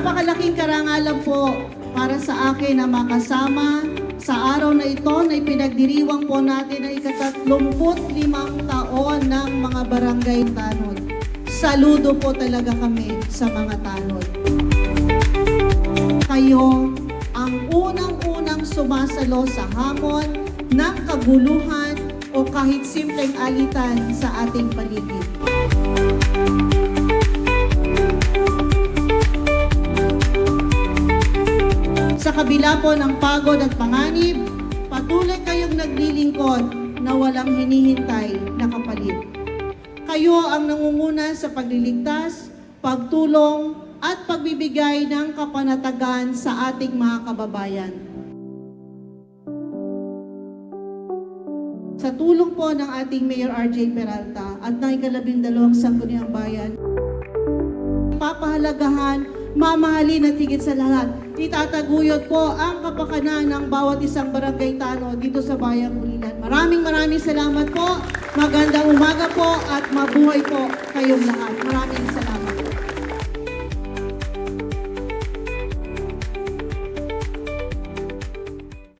napakalaking karangalan po para sa akin na makasama sa araw na ito na ipinagdiriwang po natin ang ikatatlumput limang taon ng mga barangay tanod. Saludo po talaga kami sa mga tanod. Kayo ang unang-unang sumasalo sa hamon ng kaguluhan o kahit simpleng alitan sa ating paligid. Kabila po ng pagod at panganib, patuloy kayong naglilingkod na walang hinihintay na kapalit. Kayo ang nangunguna sa pagliligtas, pagtulong at pagbibigay ng kapanatagan sa ating mga kababayan. Sa tulong po ng ating Mayor RJ Peralta at ng ikalabindalawang sangguniang bayan, papahalagahan, mamahalin at higit sa lahat. Itataguyod po ang kapakanan ng bawat isang barangay tano dito sa Bayang Ulilan. Maraming maraming salamat po. Magandang umaga po at mabuhay po kayong lahat. Maraming salamat.